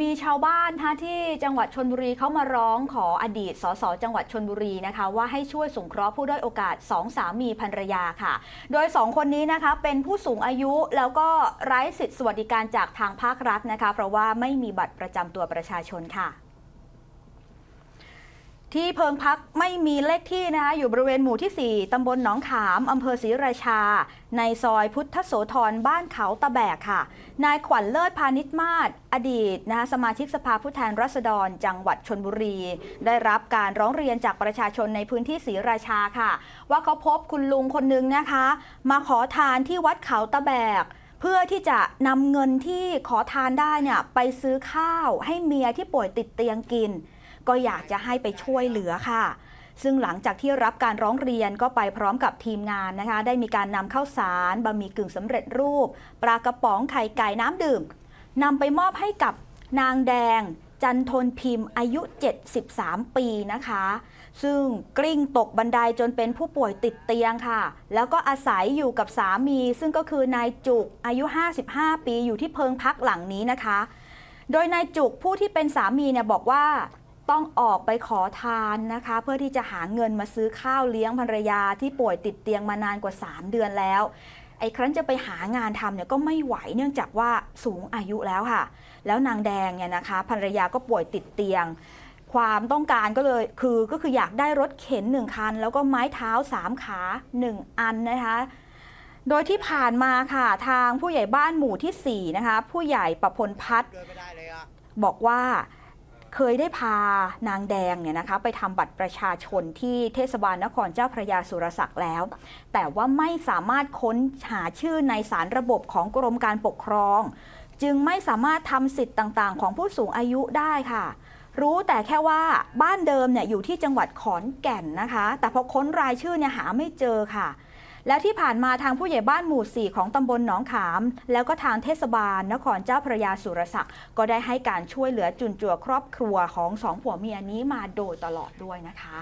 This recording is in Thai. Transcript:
มีชาวบ้านนะที่จังหวัดชนบุรีเขามาร้องขออดีตสสจังหวัดชนบุรีนะคะ ว่าให้ช่วยสงเคราะห์ผู้ด้อยโอกาสสองสามีภรรยาค่ะ โดยสองคนนี้นะคะเป็นผู้สูงอายุแล้วก็ไร้สิทธิสวัสดิการจากทางภาครัฐนะคะ เพราะว่าไม่มีบัตรประจำตัวประชาชนค่ะ ที่เพิงพักไม่มีเลขที่นะคะอยู่บริเวณหมู่ที่ 4ตำบลหนองขามอำเภอศรีราชา ในซอยพุทธโสธรบ้านเขาตะแบกค่ะ นายขวัญเลิศพาณิชมาศอดีตนะคะสมาชิกสภาผู้แทนราษฎร จังหวัดชนบุรี ได้รับการร้องเรียนจากประชาชนในพื้นที่ศรีราชาค่ะ ว่าเขาพบคุณลุงคนนึงนะคะ มาขอทานที่วัดเขาตะแบกเพื่อที่จะนำเงินที่ขอทานได้เนี่ยไปซื้อข้าวให้เมียที่ป่วยติดเตียงกิน ก็อยากจะให้ไปช่วยเหลือค่ะ ซึ่งหลังจากที่รับการร้องเรียนก็ไปพร้อมกับทีมงานนะคะ ได้มีการนำข้าวสารบะหมี่กึ่งสำเร็จรูป ปลากระป๋องไข่ไก่น้ำดื่มนำไปมอบให้กับนางแดง จันทนพิมพ์อายุ 73 ปีนะคะ ซึ่งกลิ้งตกบันไดจนเป็นผู้ป่วยติดเตียงค่ะ แล้วก็อาศัยอยู่กับสามี ซึ่งก็คือนายจุกอายุ 55 ปีอยู่ที่เพิงพักหลังนี้นะคะ โดยนายจุกผู้ที่เป็นสามีเนี่ยบอกว่า ต้องออกไปขอทานนะคะ เพื่อที่จะหาเงินมาซื้อข้าวเลี้ยงภรรยาที่ป่วยติดเตียงมานานกว่า 3 เดือนแล้ว ไอ้ครั้นจะไปหางานทำเนี่ยก็ไม่ไหวเนื่องจากว่าสูงอายุแล้วค่ะ แล้วนางแดงเนี่ยนะคะภรรยาก็ป่วยติดเตียง ความต้องการก็เลยคือก็คืออยากได้รถเข็นหนึ่งคัน แล้วก็ไม้เท้าสามขาหนึ่งอันนะคะโดยที่ผ่านมาค่ะทางผู้ใหญ่บ้านหมู่ที่4นะคะผู้ใหญ่ประพลพัฒน์บอกว่า เคยได้พานางแดงเนี่ยนะคะไปทำบัตรประชาชนที่เทศบาลนครเจ้าพระยาสุรศักดิ์แล้ว แต่ว่าไม่สามารถค้นหาชื่อในสารระบบของกรมการปกครอง จึงไม่สามารถทำสิทธิ์ต่างๆ ของผู้สูงอายุได้ค่ะ รู้แต่แค่ว่าบ้านเดิมเนี่ยอยู่ที่จังหวัดขอนแก่นนะคะ แต่พอค้นรายชื่อเนี่ยหาไม่เจอค่ะ แล้วที่ผ่านมาทางผู้ใหญ่บ้านหมู่ 4 ของตำบลหนองขาม แล้วก็ทางเทศบาล นครเจ้าพระยาสุรศักดิ์ก็ได้ให้การช่วยเหลือจุนจัวครอบครัวของสองผัวเมียนี้มาโดยตลอดด้วยนะคะ